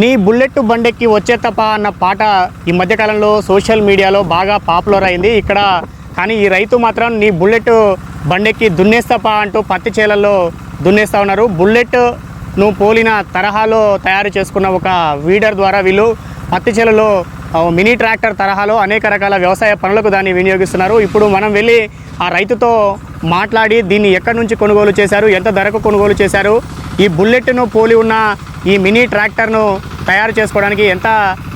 నీ బుల్లెట్ బండెక్కి వచ్చే తప్ప అన్న పాట ఈ మధ్యకాలంలో సోషల్ మీడియాలో బాగా పాపులర్ అయింది. ఇక్కడ కానీ ఈ రైతు మాత్రం నీ బుల్లెట్ బండెక్కి దున్నేస్తాపా అంటూ పత్తి చేలల్లో దున్నేస్తా ఉన్నారు. బుల్లెట్ నువ్వు పోలిన తరహాలో తయారు చేసుకున్న ఒక వీడర్ ద్వారా వీళ్ళు పత్తి చేలలో మినీ ట్రాక్టర్ తరహాలో అనేక రకాల వ్యవసాయ పనులకు దాన్ని వినియోగిస్తున్నారు. ఇప్పుడు మనం వెళ్ళి ఆ రైతుతో మాట్లాడి దీన్ని ఎక్కడి నుంచి కొనుగోలు చేశారు? ఎంత ధరకు కొనుగోలు చేశారు? ఈ బుల్లెట్ను పోలి ఉన్న ఈ మినీ ట్రాక్టర్ను తయారు చేసుకోవడానికి ఎంత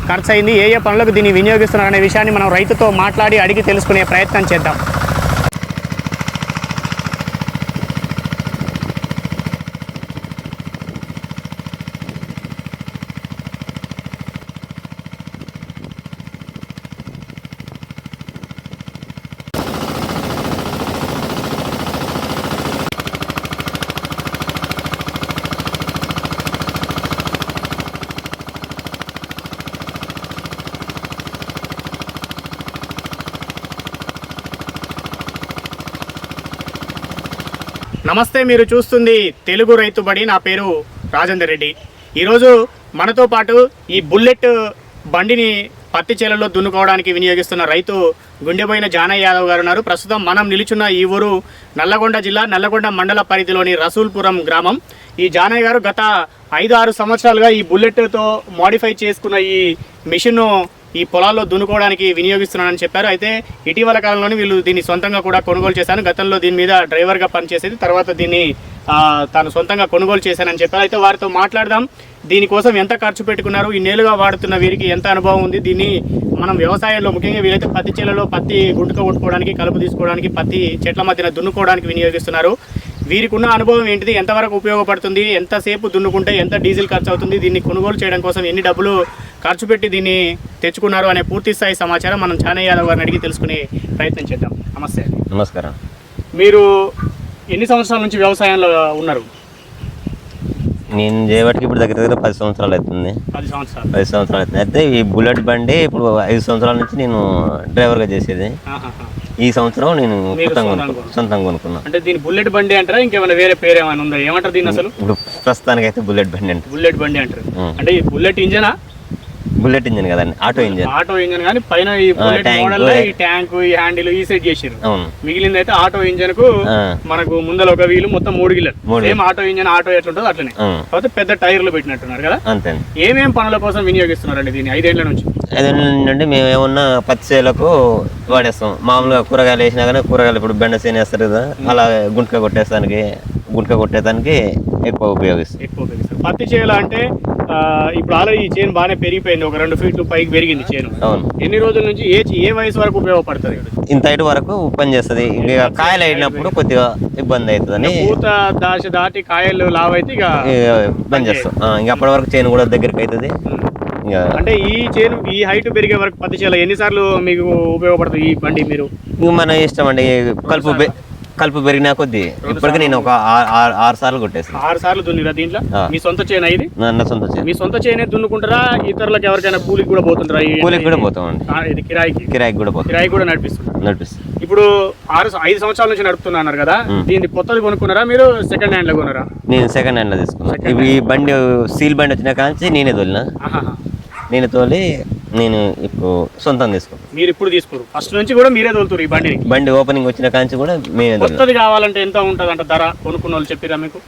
ఖర్చు అయింది ఏ ఏ పనులకు దీన్ని వినియోగిస్తున్నారు అనే విషయాన్ని మనం రైతుతో మాట్లాడి అడిగి తెలుసుకునే ప్రయత్నం చేద్దాం. నమస్తే మీరు చూస్తుంది తెలుగు రైతు బడి నా పేరు రాజేందర్ రెడ్డి. ఈరోజు మనతో పాటు ఈ బుల్లెట్ బండిని పత్తి చేలలో దున్నుకోవడానికి వినియోగిస్తున్న రైతు గుండెపోయిన జానయ్య యాదవ్ గారు ఉన్నారు. ప్రస్తుతం మనం నిలుచున్న ఈ ఊరు నల్లగొండ జిల్లా నల్లగొండ మండల పరిధిలోని రసూల్పురం గ్రామం. ఈ జానయ్య గారు గత ఐదు ఆరు సంవత్సరాలుగా ఈ బుల్లెట్తో మోడిఫై చేసుకున్న ఈ మిషన్ను ఈ పొలాల్లో దున్నుకోవడానికి వినియోగిస్తున్నానని చెప్పారు. అయితే ఇటీవల కాలంలోనే వీళ్ళు దీన్ని సొంతంగా కూడా కొనుగోలు చేశాను గతంలో దీని మీద డ్రైవర్గా పనిచేసేది. తర్వాత దీన్ని తాను సొంతంగా కొనుగోలు చేశానని చెప్పారు. అయితే వారితో మాట్లాడదాం. దీనికోసం ఎంత ఖర్చు పెట్టుకున్నారు? ఈ నేలుగా వాడుతున్న వీరికి ఎంత అనుభవం ఉంది? దీన్ని మనం వ్యవసాయంలో ముఖ్యంగా వీరైతే పత్తి చేలలో పత్తి గుంటుక కొట్టుకోవడానికి కలుపు తీసుకోవడానికి పత్తి చెట్ల మధ్యన దున్నుకోవడానికి వినియోగిస్తున్నారు. వీరికి ఉన్న అనుభవం ఏంటిది? ఎంతవరకు ఉపయోగపడుతుంది? ఎంతసేపు దున్నుకుంటే ఎంత డీజిల్ ఖర్చు అవుతుంది దీన్ని కొనుగోలు చేయడం కోసం ఎన్ని డబ్బులు ఖర్చు పెట్టి దీన్ని తెచ్చుకున్నారు అనే పూర్తి స్థాయి సమాచారం మనం చానయ్య యాదవ్ గారిని అడిగి తెలుసుకునే ప్రయత్నం చేద్దాం. నమస్తే నమస్కారం. మీరు ఎన్ని సంవత్సరాల నుంచి వ్యవసాయంలో ఉన్నారు? నేను చేయబట్టి ఇప్పుడు దగ్గర దగ్గర పది సంవత్సరాలు అవుతుంది. పది సంవత్సరాలు. పది సంవత్సరాలు అవుతుంది. అయితే ఈ బుల్లెట్ బండి ఇప్పుడు ఐదు సంవత్సరాల నుంచి నేను డ్రైవర్గా చేసేది. ఈ సంవత్సరం నేను సొంతంగా సొంతంగా కొనుక్కున్నా సొంతంగా కొనుక్కున్నా. అంటే దీని బుల్లెట్ బండి అంటారా? ఇంకేమైనా వేరే పేరు ఏమైనా ఉందా? ఏమంటారు దీన్ని అసలు? ఇప్పుడు ప్రస్తుతానికి అయితే బుల్లెట్ బండి అంటే బుల్లెట్ బండి అంటారు. అంటే ఈ బుల్లెట్ ఇంజనా? బుల్లెట్ ఇంజిన్ కదండి ఆటో ఇంజిన్. ఆటో ఇంజన్ కానీ పైన ఈ బుల్లెట్ మోడల్ ఈ ట్యాంక్ ఈ హ్యాండిల్ ఈ సెట్ చేసారు మిగిలింది అయితే ఆటో ఇంజన్కు మనకు ముందర ఒక వీలు మొత్తం మూడు గిల్లలు సేమ్ ఆటో ఇంజన్ ఆటో ఎట్లుంటుందో అట్లనే. అవును కాకపోతే పెద్ద టైర్లు పెట్టినట్టున్నారు కదా. అంతే ఏమేం పనుల కోసం వినియోగిస్తున్నారండి దీన్ని? ఐదేళ్ళ నుంచి. అదే నుండి మేము ఏమన్నా పత్తి చేలకు వాడేస్తాం. మామూలుగా కూరగాయలు వేసినా కానీ కూరగాయలు ఇప్పుడు బెండ చేను వేస్తారు కదా అలా గుంటక కొట్టేస్తానికి గుంటక కొట్టేదానికి ఎక్కువ ఉపయోగిస్తాం. ఎక్కువ ఉపయోగిస్తారు. పత్తి చేయాల అంటే ఆ, ఇప్పుడు ఆల్రెడీ ఈ చేను బాగానే పెరిగిపోయింది. ఒక రెండు ఫీట్లు పైకి పెరిగింది చేను. అవును. ఎన్ని రోజుల నుంచి ఏ ఏ వయసు వరకు ఉపయోగపడుతుంది? ఇంత హైట్ వరకు పని చేస్తుంది. ఇక కాయలు అయినప్పుడు కొద్దిగా ఇబ్బంది అవుతుందని పూత దాశ దాటి కాయలు లావైతే ఇక పని చేస్తాం. ఇంక అప్పటి వరకు చేను కూడా దగ్గరికి అవుతుంది అంటే ఈ చేను ఈ హైట్ పెరిగే వరకు పత్తి చేయాలి. ఎన్నిసార్లు మీకు ఉపయోగపడుతుంది ఈ బండి మీరు? మన ఇష్టం అండి. కలుపు కలుపు పెరిగినా కొద్దీ ఇప్పటికి నేను ఒక ఆరు- సార్లు కొట్టేస్తాను ఆరు సార్లు దున్నిరా దీంట్లో. మీ సొంత చేను ఇది? నా సొంత చేను మీ సొంత చేనే దున్నుకుంటారా? ఇతరులకు ఎవరికైనా కూలికి కూడా పోతుంటారా కూలికి కూడా పోతామండి. ఇది కిరాయికి. కిరాయికి కూడా పోతాం. కిరాయి కూడా నడిపిస్తుంటారు నడిపిస్తాం ఇప్పుడు ఆరు ఐదు సంవత్సరాల నుంచి నడుపుతున్నారు కదా మ్. దీన్ని కొత్తది కొనుక్కున్నారా? మీరు సెకండ్ హ్యాండ్లో కొన్నారా? నేను సెకండ్ హ్యాండ్లో తీసుకున్నాను ఇవి ఈ బండి సీల్ బండి వచ్చిన కాంచి నేనే తోలిన. నేనే తోలి నేను ఇప్పుడు సొంతం తీసుకున్నాను మీరు ఇప్పుడు తీసుకోరు ఫస్ట్ నుంచి కూడా మీరే తోలుతారు ఈ బండిని? బండి ఓపెనింగ్ వచ్చిన కాంచి కూడా మేమే తోలిన కొత్తది కావాలంటే ఎంత ఉంటుంది అంట ధర? కొనుక్కున్న వాళ్ళు చెప్పిరా మీకు?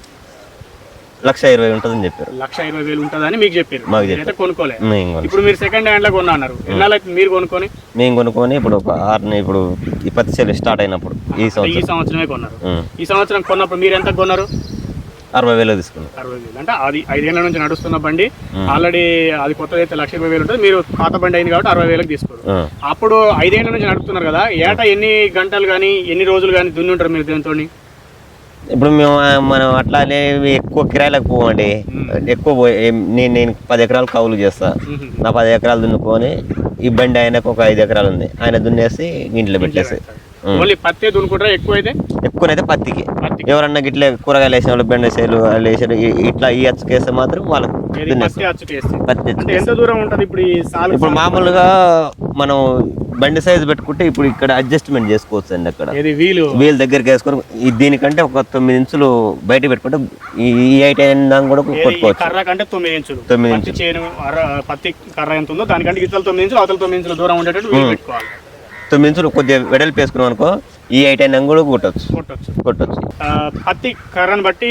లక్ష ఇరవై ఉంటుందని చెప్పారు. లక్ష ఇరవై వేలు ఉంటుందని మీకు చెప్పారు. మాకు మీరైతే కొనుక్కోలే మేము కొను ఇప్పుడు మీరు సెకండ్ హ్యాండ్లో కొన్నా అన్నారు. ఎన్నాళ్ళైతే మీరు కొనుక్కొని? మేము కొనుక్కొని ఇప్పుడు ఒక ఆరు ఇప్పుడు ఈ పత్తి చేలు స్టార్ట్ అయినప్పుడు ఈ ఈ సంవత్సరం. సంవత్సరమే కొన్నారు. ఉం. ఈ సంవత్సరం కొన్నప్పుడు మీరు ఎంత కొన్నారు? అరవై వేలు తీసుకున్నాం. అరవై వేలు. అంటే అది ఐదేళ్ళ నుంచి నడుస్తున్న బండి. ఆల్రెడీ అది కొత్తది అయితే లక్ష ఇరవై వేలు ఉంటుంది. మీరు పాత బండి అయింది కాబట్టి అరవై వేలకు తీసుకోరు. అప్పుడు ఐదేళ్ళ నుంచి నడుపుతున్నారు కదా ఏటా ఎన్ని గంటలు కానీ ఎన్ని రోజులు కానీ దున్ని ఉంటారు మీరు దీంతో ఇప్పుడు మేము మనం అట్లానే ఎక్కువ కిరాయిలకు పోవండి. ఎక్కువ నేను నేను పది ఎకరాలు కౌలు చేస్తా. నా పది ఎకరాలు దున్నుకొని ఈ బండి ఆయనకు ఒక ఐదు ఎకరాలు ఉంది. ఆయన దున్నేసి ఇంట్లో పెట్టేసి. ఓన్లీ పత్తే దున్నుకుంటారా? ఎక్కువ అయితే ఎక్కువనైతే పత్తికి. ఎవరన్నా గిట్లే కూరగాయలు వేసిన వాళ్ళు బెండసేలు వేసారు ఇట్లా ఈ అచ్చుకేస్తే మాత్రం వాళ్ళకు పత్తి అచ్చుకు వేస్తే ఎంత దూరం ఉంటది ఇప్పుడు ఇప్పుడు మామూలుగా మనం బండి సైజ్ పెట్టుకుంటే ఇప్పుడు ఇక్కడ అడ్జస్ట్మెంట్ చేసుకోవచ్చు అండి అక్కడ. వీలు? వీల్ దగ్గరికి వేసుకొని దీనికంటే ఒక తొమ్మిది ఇంచులు బయట పెట్టుకుంటే ఈ ఎయిట్ అయినా కూడా ఏది? ఈ కొట్టుకోవచ్చు. కర్ర కంటే తొమ్మిది ఇంచులు. తొమ్మిది అర- పత్తి కర్ర ఎంత ఉందో దానికంటే ఇతల తొమ్మిది ఇంచులు అవతల తొమ్మిది ఇంచుల దూరం ఉండేటట్టు వీలు పెట్టుకోవాలి. తొమ్మిది ఇంచులు కొద్దిగా వెడల్పు వేసుకున్నాం అనుకో ఈ ఎయిట్ అయినా కూడా కొట్టచ్చు. కొట్టొచ్చు. కొట్టచ్చు. పత్తి కర్రను బట్టి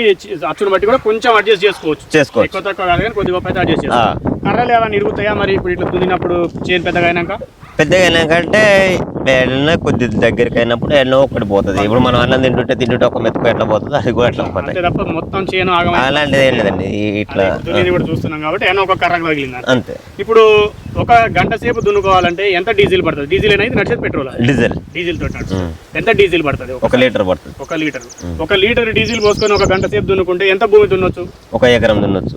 అచ్చును బట్టి కూడా కొంచెం అడ్జస్ట్ చేసుకోవచ్చు. చేసుకోవచ్చు. ఎక్కువ తక్కువ కాదు కానీ కొద్దిగా గొప్ప అయితే అడ్జస్ట్. చేసుకోవచ్చు. కర్రలు ఏమైనా ఇరుగుతాయా మరి ఇప్పుడు ఇట్లా దున్నినప్పుడు చేను పెద్దగా అయినాక? పెద్దగా అయినాకంటే వెళ్ళినా కొద్ది దగ్గరికి అయినప్పుడు ఎన్నో ఒకటి పోతుంది. ఇప్పుడు మనం అన్నం తింటుంటే తింటుంటే ఒక మెతుకు ఎట్లా పోతుంది అది కూడా అంతే తప్ప మొత్తం చేను ఆగమ అలాంటిది ఏం లేదండి. ఇట్లా కూడా చూస్తున్నాం కాబట్టి ఏమో ఒక కర్రకు తగిలింది అంతే. ఇప్పుడు ఒక గంట సేపు దున్నుకోవాలంటే ఎంత డీజిల్ పడుతుంది? డీజిల్ అనేది నడిచేది పెట్రోల్? డీజిల్. డీజిల్ తోటి నడుస్తుంది. ఎంత డీజిల్ పడుతుంది? ఒక- లీటర్ పడుతుంది. ఒక లీటర్. ఒక లీటర్ డీజిల్ పోసుకొని ఒక గంట సేపు దున్నుకుంటే ఎంత భూమి దున్నొచ్చు? ఒక ఎకరం దున్నొచ్చు.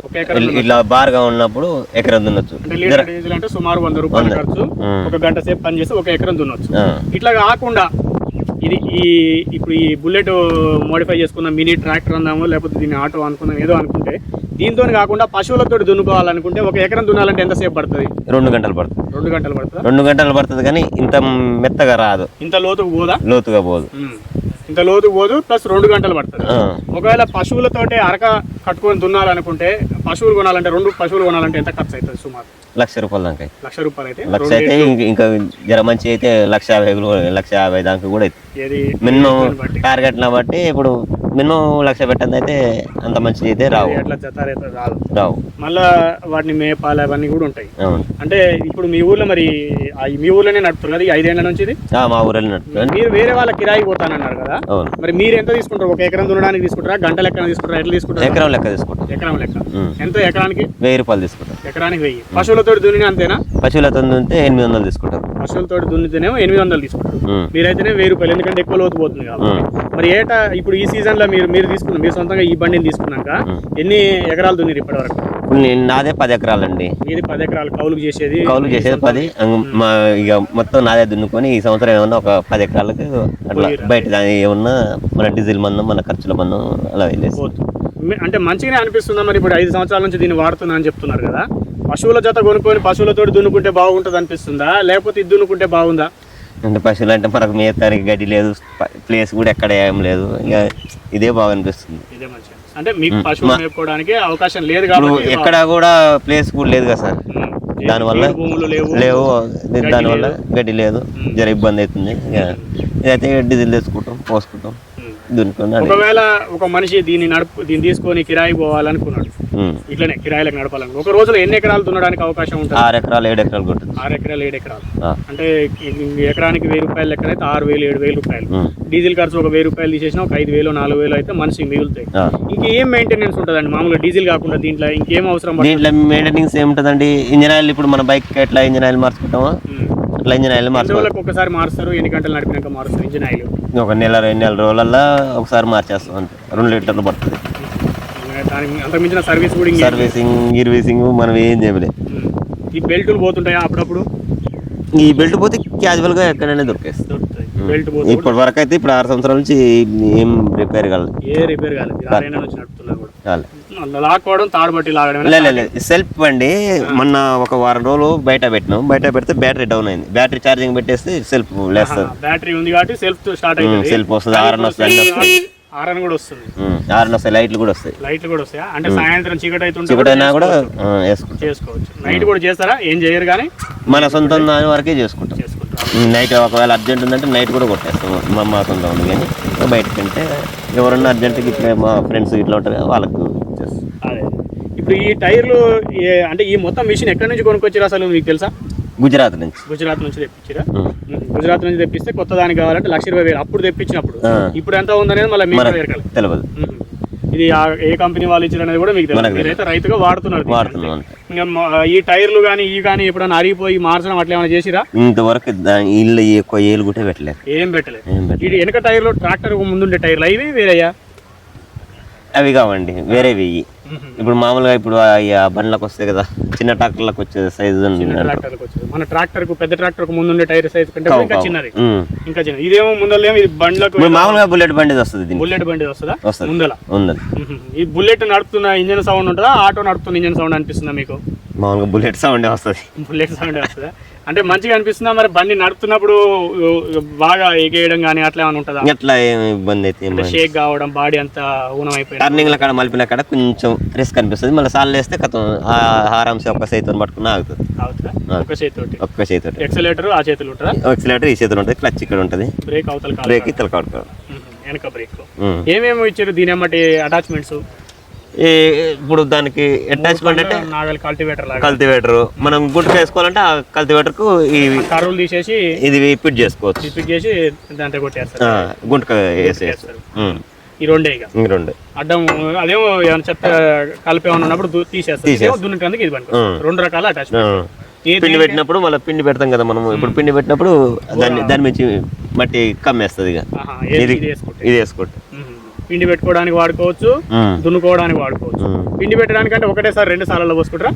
ఇట్లా బార్గా ఉన్నప్పుడు ఎకరం దున్నొచ్చు. అంటే లీటర్ డీజిల్ అంటే సుమారు వంద రూపాయలు ఖర్చు. ఒక గంట సేపు పని చేసి ఒక ఎకరం దున్నొచ్చు. ఇట్లా కాకుండా ఇది ఈ ఇప్పుడు ఈ బుల్లెట్ మోడిఫై చేసుకున్న మినీ ట్రాక్టర్ అందాము లేకపోతే దీన్ని ఆటో అనుకున్నాం ఏదో అనుకుంటే దీంతో కాకుండా పశువులతో దున్నుకోవాలనుకుంటే ఒక ఎకరం దున్నాలంటే ఎంతసేపు పడుతుంది? రెండు గంటలు పడుతుంది. రెండు గంటలు పడుతుందా? రెండు గంటలు పడుతుంది కానీ ఇంత మెత్తగా రాదు. ఇంత లోతుకు పోదా? లోతుగా పోదు. ఇంత లోతుకు పోదు ప్లస్ రెండు గంటలు పడుతుంది. ఒకవేళ పశువులతోటి అరక కట్టుకొని దున్నాలనుకుంటే పశువులు కొనాలంటే రెండు పశువులు కొనాలంటే ఎంత ఖర్చు అవుతుంది సుమారు? లక్ష రూపాయల దాకా అవుతుంది. లక్ష రూపాయలు అయితే లక్ష అయితే ఇంక- జర మంచి అయితే లక్ష యాభై లక్ష యాభై దాకా కూడా మినిమం టార్గెట్ని బట్టి ఇప్పుడు మినిమం లక్ష పెట్టండి అయితే అంత మంచిది అయితే రావు. ఎట్లా జత రాదు. రావు. మళ్ళా వాటిని మేపాలు అవన్నీ కూడా ఉంటాయి. అవును. అంటే ఇప్పుడు మీ ఊర్లో మరి ఆ మీ ఊర్లోనే నడుపుతారు కదా ఈ ఐదేళ్ళ నుంచి ఇది? ఆ, మా ఊరిలో నడుపుతాను మీరు వేరే వాళ్ళ కిరాయి పోతానన్నారు కదా. అవును. మరి మీరు ఎంత తీసుకుంటారు? ఒక ఎకరం దున్నడానికి తీసుకుంటారా? గంట లెక్కన తీసుకుంటారా? ఎట్లా తీసుకుంటారా? ఎకరం లెక్క తీసుకుంటాం. ఎకరం లెక్క. ఉమ్. ఎంత ఎకరానికి? వెయ్యి రూపాయలు తీసుకుంటాం. ఎకరానికి వెయ్యి. పశువులతో దున్నిన అంతేనా? పశువులతో ఉంటే ఎనిమిది వందలు తీసుకుంటారు పశువులతో దున్నితేనేమో ఎనిమిది వందలు తీసుకుంటారు. ఉమ్. మీరైతేనే వెయ్యి రూపాయలు. ఎందుకంటే ఎక్కువ లోతు పోతుంది కాబట్టి. మరి ఏటా ఇప్పుడు ఈ సీజన్ లో మీరు మీరు తీసుకున్న మీరు సొంతంగా ఈ బండిని తీసుకున్నాక ఎన్ని ఎకరాలు దున్నిరు ఇప్పటి వరకు నేను నాదే పది ఎకరాలండి. మీది పది ఎకరాలు కౌలుకు చేసేది కౌలు చేసేది పది. మా ఇక మొత్తం నాదే దున్నుకొని ఈ సంవత్సరం ఏమన్నా ఒక పది ఎకరాలకు అట్లా బయట దాని ఏమన్నా మన డీజిల్ మందం మన ఖర్చుల మందం అలా వెళ్ళేసి అంటే మంచిగానే అనిపిస్తుందా మరి ఇప్పుడు ఐదు సంవత్సరాల నుంచి దీన్ని వాడుతున్నా అని చెప్తున్నారు కదా? పశువుల జత కొనుక్కొని పశువులతో దున్నుకుంటే బాగుంటుంది అనిపిస్తుందా? లేకపోతే ఇది దున్నుకుంటే బాగుందా? అంటే పశువులు అంటే మనకు మేతానికి గడ్డి లేదు ప్లేస్ కూడా ఎక్కడ ఏం లేదు. ఇక ఇదే బాగా అనిపిస్తుంది. అంటే మేపుకోవడానికి అవకాశం లేదు కాబట్టి ఎక్కడ కూడా ప్లేస్ కూడా లేదు కదా సార్. దానివల్ల లేవు దానివల్ల గడ్డి లేదు జర ఇబ్బంది అవుతుంది. ఇక ఇదైతే డీజిల్ తెచ్చుకుంటాం పోసుకుంటాం ఉమ్. దున్నుకొని అది. ఒకవేళ ఒక మనిషి దీన్ని నడుపు దీన్ని తీసుకొని కిరాయి పోవాలనుకున్నాడు. ఇట్లనే కిరాయిలకు నడపాలను. ఒక రోజులో ఎన్ని ఎకరాలు దున్నడానికి అవకాశం ఉంటుంది? ఆరు ఎకరాలు ఏడు ఎకరాలు కొట్టుంది ఆరు ఎకరాలు ఏడు ఎకరాలు. అంటే ఎకరానికి వెయ్యి రూపాయలు లెక్కన అయితే ఆరు వేలు ఏడు వేలు రూపాయలు. డీజిల్ ఖర్చు ఒక వెయ్యి రూపాయలు తీసేసినా ఒక ఐదు వేలు నాలుగు వేలు అయితే మనిషికి మిగులుతాయి. ఇంకేం మెయింటెనెన్స్ ఉంటుందండి? మామూలుగా డీజిల్ కాకుండా దీంట్లో ఇంకేం అవసరం? దీంట్లో మెయింటెనెన్స్ ఏముంటుందండి? ఇంజన్ ఆయిల్ ఇప్పుడు మన బైక్ ఎట్లా ఇంజన్ ఆయిల్ మార్చుకుంటామో. అట్లా ఇంజన్ ఆయిల్ మార్చుకోవాలి? ఒకసారి మారుస్తారు ఎన్ని గంటలు నడిపినాక మారుస్తారు ఇంజిన్ ఆయిల్ ఒక నెల రెండు నెల రోజులల్లో ఒకసారి మార్చేస్తాం అంతే. రెండు లీటర్లు పడుతుంది. దానికి అంతకు మించిన సర్వీస్ కూడా ఇంకేం సర్వీసింగ్ గిర్వీసింగ్ మనం ఏం చేయలే. ఈ బెల్టులు పోతుంటాయా అప్పుడప్పుడు? ఈ బెల్ట్ పోతే క్యాజువల్గా ఎక్కడైనా దొరికేస్తుంది ఇప్పటి వరకు అయితే ఇప్పుడు ఆరు సంవత్సరాల నుంచి ఏం రిపేర్ కాలేదు. ఏ రిపేర్ కాలేదు. సెల్ఫ్ అండి. మొన్న ఒక వారం రోజులు బయట పెట్టినాం. బయట పెడితే బ్యాటరీ డౌన్ అయింది. బ్యాటరీ ఛార్జింగ్ పెట్టేస్తే సెల్ఫ్ లేస్తుంది. బ్యాటరీ ఉంది కాబట్టి సెల్ఫ్ స్టార్ట్ సెల్ఫ్ వస్తుంది ఆరన్ వస్తుంది. ఆరన్ కూడా వస్తుంది. ఆరన్ వస్తాయి లైట్లు కూడా వస్తాయి. లైట్లు కూడా వస్తాయా? అంటే సాయంత్రం చీకటి అవుతుంటే చీకటి అయినా కూడా వేసుకుంటాం చేసుకోవచ్చు. నైట్ కూడా చేస్తారా? ఏం చేయరు కానీ? మన సొంతం దాని వరకే చేసుకుంటాం. నైట్ ఒకవేళ అర్జెంట్ ఉందంటే నైట్ కూడా కొట్టేస్తాం. మా మా సొంతం ఉంది కానీ బయటకు అంటే ఎవరన్నా అర్జెంట్కి ఇట్లా మా ఫ్రెండ్స్ ఇట్లా ఉంటారు వాళ్ళకు చేస్తాం. అదే. ఇప్పుడు ఈ టైర్లు అంటే ఈ మొత్తం మిషన్ ఎక్కడి నుంచి కొనుక్కొచ్చారు అసలు మీకు తెలుసా? గుజరాత్ నుంచి. గుజరాత్ నుంచి తెప్పించారా. గుజరాత్ నుంచి తెప్పిస్తే కొత్త దానికి కావాలంటే లక్ష ఇరవై వేలు. అప్పుడు తెప్పించినప్పుడు. ఇప్పుడు ఎంత ఉందనేది మళ్ళీ మీకు తెలియదు ఇది ఏ కంపెనీ వాళ్ళు ఇచ్చారు అనేది కూడా మీకు తెలియదు. మీరైతే రైతుగా వాడుతున్నారు ఇంకా ఈ టైర్లు కానీ ఈ కానీ ఎప్పుడైనా అరిగిపోయి మార్చడం అట్లా ఏమైనా చేసిరా? ఇంతవరకు ఇల్లు ఎక్కువ ఏలు కూడా పెట్టలేదు. ఏం పెట్టలేదు. ఏం పెట్టలేదు. ఇది వెనక టైర్లు ట్రాక్టర్ ముందుండే టైర్లు అవి వేరయ్యా? అవి కావండి వేరే వెయ్యి ఇప్పుడు మామూలుగా ఇప్పుడు బండ్లకు వస్తాయి కదా చిన్న ట్రాక్టర్లకు వచ్చే సైజు మన ట్రాక్టర్ పెద్ద ట్రాక్టర్కు ముందుండే టైర్ సైజ్ కంటే ఇంకా చిన్నది. ఇంకా చిన్నది. ఇదేమో ముందలేమో ఇది బండ్లకు మామూలుగా బుల్లెట్ బండి వస్తుంది బుల్లెట్ బండి వస్తుందా? ముందల. ఈ బుల్లెట్ నడుపుతున్న ఇంజన్ సౌండ్ ఉంటుందా? ఆటో నడుపుతున్న ఇంజన్ సౌండ్ అనిపిస్తుందా మీకు? మామూలుగా బుల్లెట్ సౌండ్ వస్తుంది. బుల్లెట్ సౌండ్ వస్తుందా? అంటే మంచిగా అనిపిస్తుందా? మరి బండి నడుపుతున్నప్పుడు బాగా ఎగేయడం కానీ అట్లా ఏమైనా ఉంటుందా? ఎట్లా ఏం ఇబ్బంది అయితే. షేక్ కావడం బాడీ అంతా ఊనం అయిపోయింది? టర్నింగ్ల కాడ మలిపిన కాడ కొంచెం రిస్క్ అనిపిస్తుంది. మళ్ళీ సార్లు వేస్తే కథం ఆరాంశ ఒక్క చేతితో పట్టుకుని ఆగుతుంది. అవుతుందా? ఒక చేతితోటి. ఒక్క చేతితో ఎక్సలేటర్ ఆ చేతులు ఉంటుందా? ఎక్సిలేటర్ ఈ చేతిలో ఉంటుంది క్లచ్ ఇక్కడ ఉంటుంది. బ్రేక్ అవతల బ్రేక్ ఇతల కాడుకోవాలి వెనక బ్రేక్ ఏమేమి ఇచ్చారు దీని ఏమటి అటాచ్మెంట్స్ ఈ ఇప్పుడు దానికి అటాచ్మెంట్ అంటే కల్టివేటర్ కల్టివేటర్ మనం గుట్టు వేసుకోవాలంటే ఆ కల్టివేటర్కు ఈ కర్రలు తీసేసి ఇది ఫిట్ చేసుకోవచ్చు. రిపీట్ చేసి దాంట్లో కొట్టేస్తారు. వేసేయచ్చు చేస్తారు. ఈ రెండే ఇక. ఇంక రెండు. అడ్డం అదేమో ఏమైనా చెత్త కలిపి ఏమైనా ఉన్నప్పుడు తీసేస్తారు. దున్నుటందుకు ఇది పనికి. రెండు రకాల. అటాచ్మెంట్ పిండి పెట్టినప్పుడు మళ్ళీ పిండి పెడతాం కదా మనం ఇప్పుడు పిండి పెట్టినప్పుడు దాన్ని దాని నుంచి మట్టి కమ్మేస్తుంది ఇక. ఇది ఇది వేసుకుంటే. పిండి పెట్టుకోవడానికి వాడుకోవచ్చు. దున్నుకోవడానికి వాడుకోవచ్చు. పిండి పెట్టడానికి అంటే ఒకటేసారి రెండు సార్లు పోసుకుంటారా.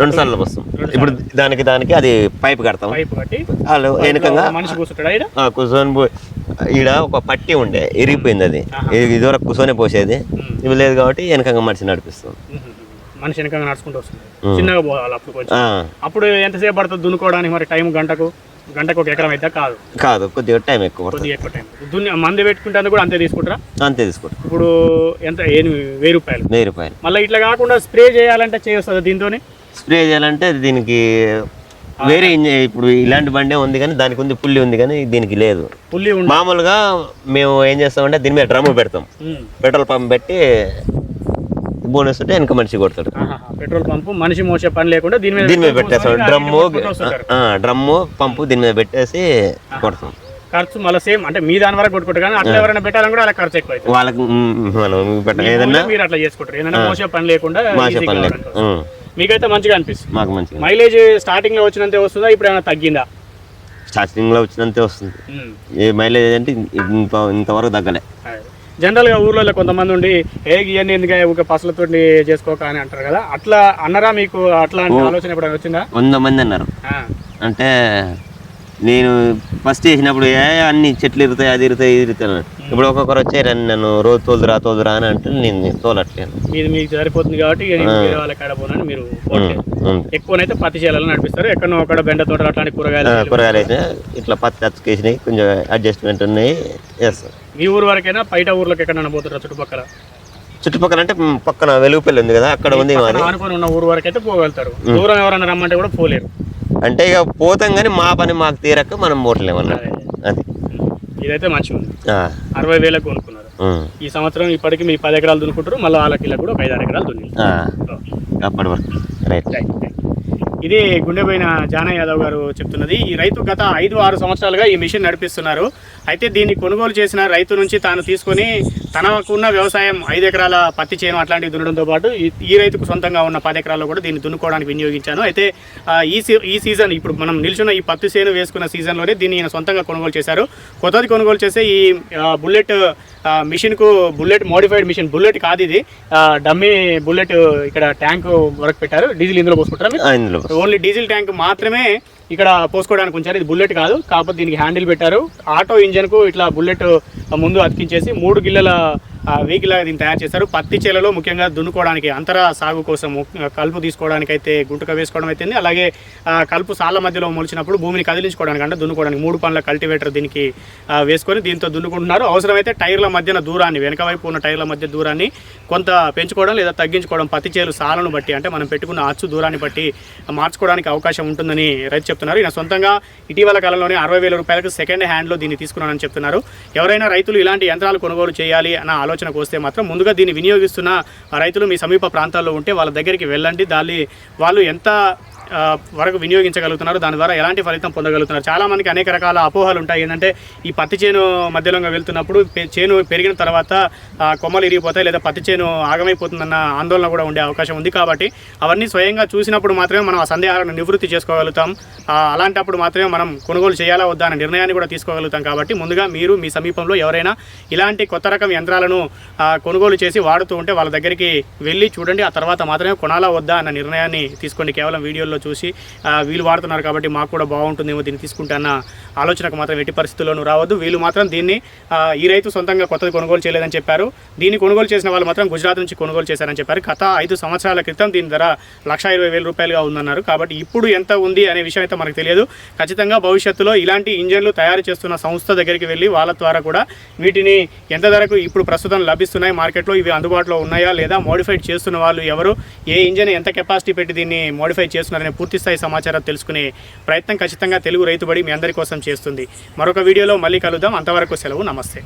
రెండు సార్లు వస్తాం ఇప్పుడు దానికి దానికి అది పైప్ కడతాం. పైపు కట్టి వాళ్ళు వెనకంగా మనిషి కూర్చుంటాడా కూర్చొని ఈడ ఒక పట్టి ఉండే ఇరిగిపోయింది అది. ఇది ఇదివరకు కూర్చొని పోసేది. ఇవి లేదు కాబట్టి వెనకంగా మనిషి నడిపిస్తాం. మనిషి వెనక నడుచుకుంటూ వస్తుంది. చిన్నగా పోవాలి అప్పుడు కొంచెం. అప్పుడు ఎంతసేపు పడుతుంది దున్నుకోవడానికి మరి టైం గంటకు? గంటకు ఒక ఎకరం అయితే కాదు. కాదు కొద్దిగా టైం ఎక్కువ కొద్దిగా ఎక్కువ టైం దున్ని మంది పెట్టుకుంటే కూడా అంతే తీసుకుంటారా? అంతే తీసుకుంటాం ఇప్పుడు ఎంత? వెయ్యి రూపాయలు. వెయ్యి రూపాయలు. మళ్ళీ ఇట్లా కాకుండా స్ప్రే చేయాలంటే చేయొస్తుంది దీంతో స్ప్రే చేయాలంటే దీనికి వేరే ఇప్పుడు ఇలాంటి బండే ఉంది కానీ దానికి ఉంది పుల్లి ఉంది కానీ దీనికి లేదు. పుల్లి మామూలుగా మేము ఏం చేస్తామంటే దీని మీద డ్రమ్ము పెడతాం. పెట్రోల్ పంప్ పెట్టి బోనస్ ఉంటే వెనక మనిషి కొడతాడు. పెట్రోల్ పంపు మనిషి మోసే పని లేకుండా దీని మీద దీని మీద పెట్టేస్తాం డ్రమ్ము డ్రమ్ము పంపు దీని మీద పెట్టేసి కొడతాం. ఖర్చు మళ్ళీ సేమ్ అంటే మీ దాని వరకు కొట్టుకుంటారు కానీ అట్లా ఎవరైనా పెట్టాలని కూడా అలా ఖర్చు ఎక్కువ వాళ్ళకి ఏదన్నా మీరు అట్లా చేసుకుంటారు. ఏదైనా మోసే పని లేకుండా మాసే easy పని. ఉం. మీకైతే మంచిగా అనిపిస్తుంది. మాకు మంచిగా. మైలేజ్ స్టార్టింగ్లో వచ్చినంతే వస్తుందా? ఇప్పుడు ఏమైనా తగ్గిందా? స్టార్టింగ్లో వచ్చినంతే వస్తుంది. ఏ మైలేజ్ అంటే ఇంత ఇంతవరకు తగ్గలే. జనరల్గా ఊర్లలో కొంతమంది ఉండి ఏ ఇవన్నీ ఎందుకు ఒక పసలతో చేసుకోక అని అంటారు కదా. అట్లా అన్నరా మీకు అట్లాంటి ఆలోచన ఎప్పుడైనా వచ్చిందా? వంద మంది అన్నారు. అంటే నేను ఫస్ట్ చేసినప్పుడు ఏ అన్ని చెట్లు ఇరుతాయి అది ఇరుతాయి ఇది ఇరుతాయి అన్నారు. ఇప్పుడు ఒక్కొక్కరు వచ్చారు నన్ను రోజు తోలుదురా తోలుదురా అని అంటే నేను తోలట్లేను మీది మీకు సరిపోతుంది కాబట్టి వాళ్ళ కాడ పోనని మీరు. ఎక్కువనైతే పత్తి చేయాలని నడిపిస్తారు. ఎక్కడో ఒక బెండ తోటలు అట్లాంటి కూరగాయలు కూరగాయలు వేసిన ఇట్లా పత్తి అచ్చుకేసినాయి కొంచెం అడ్జస్ట్మెంట్ ఉన్నాయి వేస్తాం మీ ఊరు వరకైనా బయట ఊర్లోకి ఎక్కడైనా పోతారా చుట్టుపక్కల? చుట్టుపక్కల అంటే పక్కన వెలుగుపల్లి ఉంది కదా అక్కడ ఉంది మాది ఆనుకొని ఉన్న ఊరు వరకు అయితే పోగలుగుతారు దూరం ఎవరైనా రమ్మంటే కూడా పోలేరు. అంటే ఇక పోతాం కానీ మా పని మాకు తీరక మనం పోవట్లేము అన్నట్టు అది. ఇదైతే మంచిగా ఉంది అరవై వేలకు కొనుక్కున్నారు. ఈ సంవత్సరం ఇప్పటికి మీ పది ఎకరాలు దున్నుకుంటారు మళ్ళీ వాళ్ళకి కూడా ఒక ఐదు ఆరు ఎకరాలు దున్ని అప్పటి వరకు. రైట్. ఇది గుండెపోయిన జానా యాదవ్ గారు చెప్తున్నది. ఈ రైతు గత ఐదు ఆరు సంవత్సరాలుగా ఈ మిషన్ నడిపిస్తున్నారు. అయితే దీన్ని కొనుగోలు చేసిన రైతు నుంచి తాను తీసుకొని తనకున్న వ్యవసాయం ఐదు ఎకరాల పత్తి చేను అట్లాంటివి దున్నడంతో పాటు ఈ- రైతుకు సొంతంగా ఉన్న పది ఎకరాల్లో కూడా దీన్ని దున్నుకోవడానికి వినియోగించాను. అయితే ఈ ఈ సీజన్ ఇప్పుడు మనం నిల్చున్న ఈ పత్తి చేను వేసుకున్న సీజన్లోనే దీన్ని ఈయన సొంతంగా కొనుగోలు చేశారు. కొత్తది కొనుగోలు చేస్తే ఈ బుల్లెట్ మిషన్కు బుల్లెట్ మోడిఫైడ్ మిషన్ బుల్లెట్ కాదు ఇది. డమ్మీ బుల్లెట్ ఇక్కడ ట్యాంక్ వరకు పెట్టారు. డీజిల్ ఇందులో పోసుకుంటారా ఓన్లీ డీజిల్ ట్యాంక్ మాత్రమే ఇక్కడ పోసుకోవడానికి ఉంచారు. ఇది బుల్లెట్ కాదు కాకపోతే దీనికి హ్యాండిల్ పెట్టారు. ఆటో ఇంజన్కు ఇట్లా బుల్లెట్ ముందు అతికించేసి మూడు గిల్లల వెహికల్ దీన్ని తయారు చేశారు. పత్తి చేలలో ముఖ్యంగా దున్నుకోవడానికి అంతర సాగు కోసం కలుపు తీసుకోవడానికి అయితే గుంటక వేసుకోవడం అయితే అలాగే కలుపు సాళ్ళ మధ్యలో మొలిచినప్పుడు భూమిని కదిలించుకోవడానికి అంటే దున్నుకోవడానికి మూడు పనుల కల్టివేటర్ దీనికి వేసుకొని దీంతో దున్నుకుంటున్నారు. అవసరమైతే టైర్ల మధ్యన దూరాన్ని వెనక వైపు ఉన్న టైర్ల మధ్య దూరాన్ని కొంత పెంచుకోవడం లేదా తగ్గించుకోవడం పత్తి చేలు సాలను బట్టి అంటే మనం పెట్టుకున్న అచ్చు దూరాన్ని బట్టి మార్చుకోవడానికి అవకాశం ఉంటుందని రైతు చెప్తున్నారు. ఈయన సొంతంగా ఇటీవల కాలంలోనే అరవై వేల రూపాయలకు సెకండ్ హ్యాండ్లో దీన్ని తీసుకున్నానని చెప్తున్నారు. ఎవరైనా రైతులు ఇలాంటి యంత్రాలు కొనుగోలు చేయాలి అన్న ఆలోచనకు వస్తే మాత్రం ముందుగా దీన్ని వినియోగిస్తున్న రైతులు మీ సమీప ప్రాంతాల్లో ఉంటే వాళ్ళ దగ్గరికి వెళ్ళండి. దాన్ని వాళ్ళు ఎంత వరకు వినియోగించగలుగుతున్నారు. దాని ద్వారా ఎలాంటి ఫలితం పొందగలుగుతున్నారు. చాలామందికి అనేక రకాల అపోహలు ఉంటాయి. ఏంటంటే ఈ పత్తి చేను మధ్యలో వెళ్తున్నప్పుడు చేను పెరిగిన తర్వాత కొమ్మలు ఇరిగిపోతాయి లేదా పత్తి చేను ఆగమైపోతుందన్న ఆందోళన కూడా ఉండే అవకాశం ఉంది కాబట్టి అవన్నీ స్వయంగా చూసినప్పుడు మాత్రమే మనం ఆ సందేహాలను నివృత్తి చేసుకోగలుగుతాం. అలాంటప్పుడు మాత్రమే మనం కొనుగోలు చేయాలా వద్దా అనే నిర్ణయాన్ని కూడా తీసుకోగలుగుతాం కాబట్టి ముందుగా మీరు మీ సమీపంలో ఎవరైనా ఇలాంటి కొత్త రకం యంత్రాలను కొనుగోలు చేసి వాడుతూ ఉంటే వాళ్ళ దగ్గరికి వెళ్ళి చూడండి. ఆ తర్వాత మాత్రమే కొనాలా వద్దా అన్న నిర్ణయాన్ని తీసుకోండి. కేవలం వీడియోల్లో చూసి వీళ్ళు వాడుతున్నారు కాబట్టి మాకు కూడా బాగుంటుందేమో దీన్ని తీసుకుంటే అన్న ఆలోచనకు మాత్రం ఎట్టి పరిస్థితుల్లోనూ రావద్దు. వీళ్ళు మాత్రం దీన్ని ఈ రైతు సొంతంగా కొత్తది కొనుగోలు చేయలేదని చెప్పారు. దీన్ని కొనుగోలు చేసిన వాళ్ళు మాత్రం గుజరాత్ నుంచి కొనుగోలు చేశారని చెప్పారు. గత ఐదు సంవత్సరాల క్రితం దీని ధర లక్ష ఇరవై వేల రూపాయలుగా ఉందన్నారు. కాబట్టి ఇప్పుడు ఎంత ఉంది అనే విషయం అయితే మనకు తెలియదు. ఖచ్చితంగా భవిష్యత్తులో ఇలాంటి ఇంజన్లు తయారు చేస్తున్న సంస్థ దగ్గరికి వెళ్ళి వాళ్ళ ద్వారా కూడా వీటిని ఎంత ధరకు ఇప్పుడు ప్రస్తుతం లభిస్తున్నాయి మార్కెట్లో ఇవి అందుబాటులో ఉన్నాయా లేదా మోడిఫైడ్ చేస్తున్న వాళ్ళు ఎవరు ఏ ఇంజన్ ఎంత కెపాసిటీ పెట్టి దీన్ని మోడిఫై చేస్తున్నారు పూర్తి స్థాయి సమాచారం తెలుసుకునే ప్రయత్నం ఖచ్చితంగా తెలుగు రైతుబడి మీ అందరి కోసం చేస్తుంది. మరొక వీడియోలో మళ్ళీ కలుద్దాం. అంతవరకు సెలవు. నమస్తే.